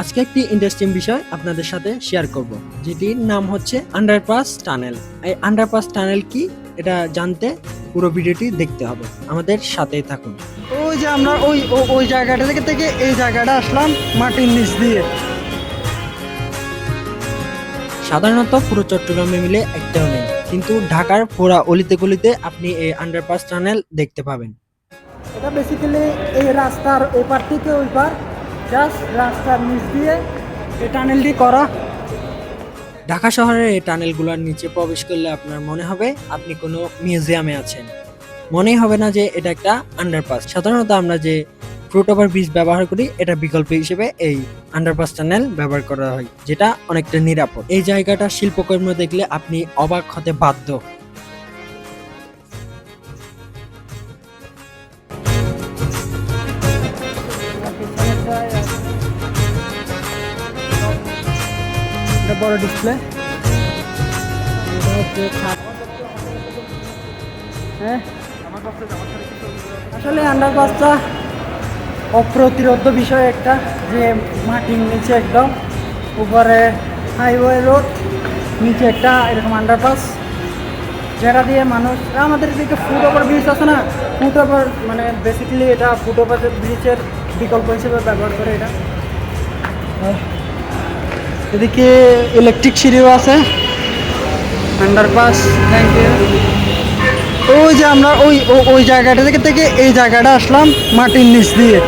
আজকে একটি ইন্টারেস্টিং বিষয় আপনাদের সাথে শেয়ার করব যেটির নাম হচ্ছে আন্ডারপাস টানেল এই আন্ডারপাস টানেল কি? এটা জানতে পুরো ভিডিওটি দেখতে হবে। আমাদের সাথেই থাকুন। ওই যে আমরা ওই ওই জায়গাটা থেকে থেকে এই জায়গাটা আসলাম মাটির নিচ দিয়ে। সাধারণত পুরো চট্টগ্রামে মিলে একটাও নেই কিন্তু ঢাকার পুরা অলিতে গলিতে আপনি এই আন্ডারপাস টানেল দেখতে পাবেন। এটা বেসিক্যালি এই রাস্তার ওই পার থেকে ওই পার জাস্ট রাস্তার নিচ দিয়ে এই টানেলটি করা। ঢাকা শহরের এই টানেলগুলোর নিচে প্রবেশ করলে আপনার মনে হবে আপনি কোনো মিউজিয়ামে আছেন। মনেই হবে না যে এটা একটা আন্ডারপাস সাধারণত আমরা যে ফ্রুট ওভার ব্রিজ ব্যবহার করি, এটা বিকল্প হিসেবে এই আন্ডারপাস টানেল ব্যবহার করা হয়, যেটা অনেকটা নিরাপদ। এই জায়গাটা শিল্পকর্ম দেখলে আপনি অবাক হতে বাধ্য। এটা বড় ডিসপ্লে হ্যাঁ। আসলে আন্ডারপাসটা অপ্রতিরোধ বিষয় একটা যে মাটির নিচে একদম উপরে হাইওয়ে রোড নিচে একটা এরকম আন্ডারপাস যেটা দিয়ে মানুষ আমাদের দিকে ফুট ওভার ব্রিজ আছে না? ফুট ওভার মানে বেসিক্যালি এটা ফুট ওভার ব্রিজের বিকল্প হিসেবে ব্যবহার করে এটা। আহ, এদিকে ইলেকট্রিক সিঁড়িও আছে। আন্ডারপাস থ্যাংক ইউ ওই যে আমরা ওই ওই জায়গাটা থেকে থেকে এই জায়গাটা আসলাম মাটির নিচ দিয়ে।